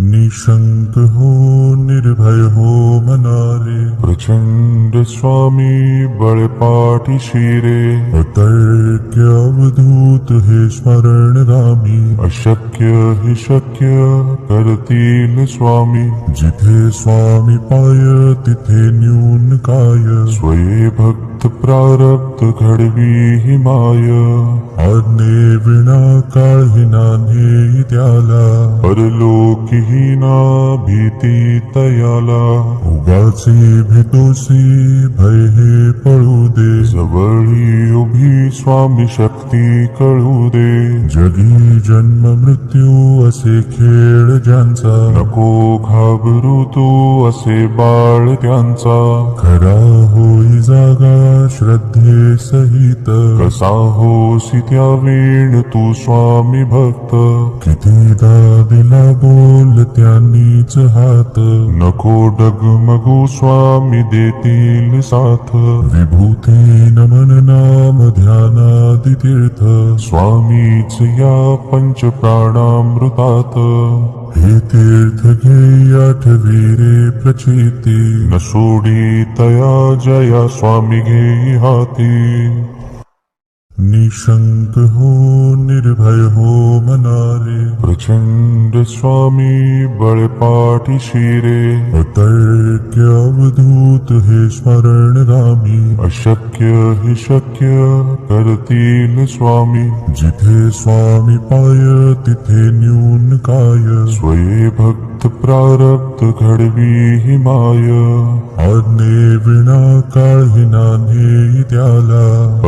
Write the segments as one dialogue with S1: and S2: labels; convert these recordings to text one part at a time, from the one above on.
S1: निशंक हो निर्भय हो मनारे।
S2: प्रचंड स्वामी बळपाठी शिरे।
S1: अतर्क्य अवधूत हे स्मरण रामी।
S2: अशक्य हि शक्य करतील स्वामी।
S1: जिथे स्वामी पाय तिथे न्यून काय।
S2: स्वये भक्त प्रारब्ध घडवी हि माय
S1: आज्ञे विना काळी नान्हे त्याला।
S2: परलोकी ही ना भीती तयाला।
S1: उगाचे भेतोसी भय हे पळू दे।
S2: जवळी उभी स्वामी शक्ती कळू दे।
S1: जगी जन्म मृत्यू असे खेळ ज्यांचा।
S2: नको घाबरू तू असे बाळ त्यांचा।
S1: खरा होई जागा श्रद्धे सहित।
S2: कसा होसी त्या वेळ तू स्वामी भक्त।
S1: कितीदा दिला बोल त्यांनीच हात।
S2: नको डगमगू स्वामी देतील साथ।
S1: विभूती नमन नाम ध्यानादि तीर्थ।
S2: स्वामीच या पंच प्राणामृतात
S1: तीर्थघे अटवीरे
S2: प्रचलिते। रसोडी तया जया
S1: निशङ्क हो निर्भय हो मना
S2: प्रचंड स्वामी बळपाठी शिरे।
S1: अतर्क्य अवधूत हे स्मरण रामी।
S2: अशक्य हि शक्य करतील स्वामी।
S1: जिथे स्वामी पाय, तिथे न्यून काय।
S2: स्वये भक्त प्रारब्ध घडवी हि माय।
S1: आज्ञे विना काळी नान्हे त्याला।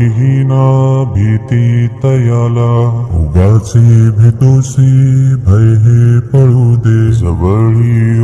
S2: ही ना भीती तयाला।
S1: उगाचे भितोसी भय हे पळू दे।
S2: जवळी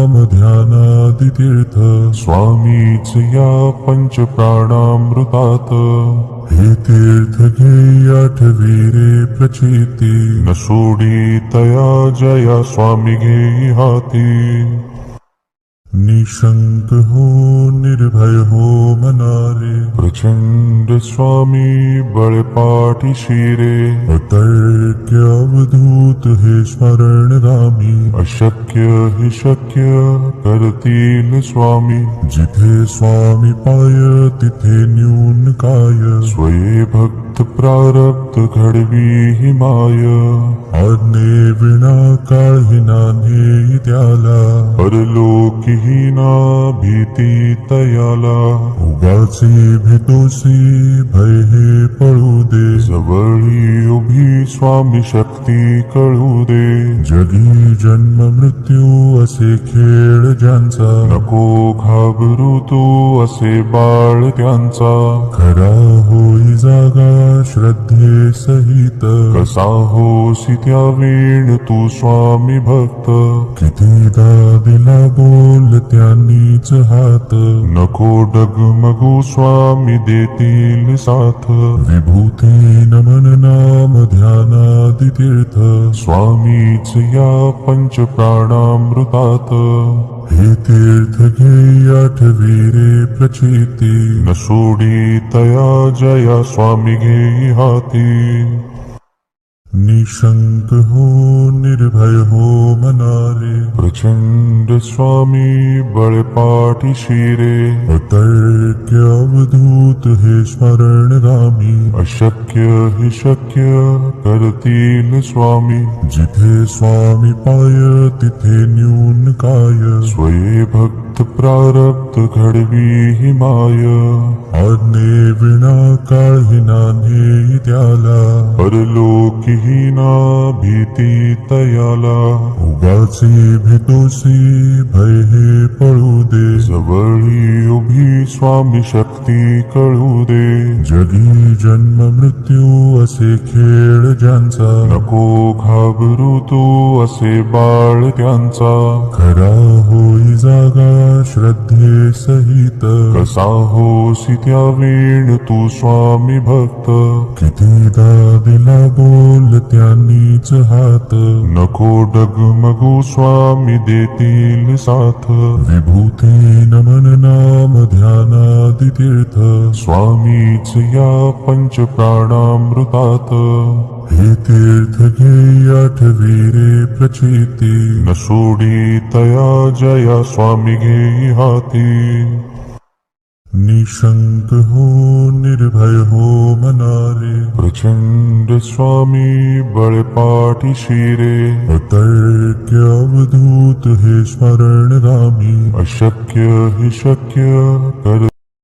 S1: ध्यानादितीर्थ स्वामी
S2: च या पञ्चप्राणामृतात्।
S1: हे तीर्थ घेयाठ वीरे
S2: प्रचलिते रसूणी तया जया स्वामी गेहाति
S1: निशंक हो निर्भय हो मनारे।
S2: प्रचंड स्वामी बळपाठी शिरे।
S1: अतर्क्य अवधूत हे स्मरण रामी।
S2: अशक्य हि शक्य करतील स्वामी।
S1: जिथे स्वामी पाय तिथे न्यून काय।
S2: स्वये भक्त प्रारब्ध घडवी हि माय।
S1: आज्ञे विना काळी नान्हे त्याला
S2: परलोकी ही ना भीती तयाला।
S1: उगाचे भेतोसी भय हे पळू दे।
S2: जवळी उभी स्वामी शक्ती कळू दे।
S1: जगी जन्म मृत्यू असे खेळ ज्यांचा।
S2: नको घाबरू तू असे बाळ त्यांचा।
S1: खरा होई जागा श्रद्धे सहित।
S2: कसा होसी त्या वेळ तू स्वामी भक्त।
S1: कितीदा दिला बोल त्यांनीच हात.
S2: नको डगमगू स्वामी देतील साथ.
S1: विभूती नमन नाम ध्यानादि तीर्थ.
S2: स्वामीच या पंच प्राणामृतात.
S1: हे तीर्थ घे आठवी रे प्रचिती.
S2: न सोडी तया जया स्वामी घे हाती.
S1: निशंक हो निर्भय हो मनारे
S2: प्रचंड स्वामी बळपाठी शिरे
S1: अतर्क्य अवधूत हे स्मरण रामी
S2: अशक्य हि शक्य करतील स्वामी।
S1: जिथे स्वामी पाय तिथे न्यून काय।
S2: स्वये भक्त प्रारब्ध घडवी हि माय।
S1: आज्ञे विना नान्हे त्याला।
S2: परलोकी ही ना भीती तयाला।
S1: उगाचे तोसी भय हे पळू दे
S2: जवळी उभी स्वामी शक्ती कळू दे
S1: जगी जन्म मृत्यू असे खेळ ज्यांचा।
S2: नको घाबरू तू असे बाळ त्यांचा।
S1: खरा होई जागा श्रद्धे सहित।
S2: कसा होसी त्या वेळ तू स्वामी भक्त।
S1: कितीदा दिला बोल त्यांनीच हात.
S2: नको डगमगू स्वामी देतील साथ.
S1: विभूती नमन नाम ध्यानादि तीर्थ
S2: स्वामीच या पंच प्राणामृतात.
S1: हे तीर्थ घे आठवी रे प्रचिती.
S2: न सोडी तया जया स्वामी घेई हाती
S1: निशंक हो निर्भय हो मनारे।
S2: प्रचंड स्वामी बळपाठी शिरे।
S1: अतर्क्य अवधूत हे स्मरण रामी।
S2: अशक्य ही शक्य कर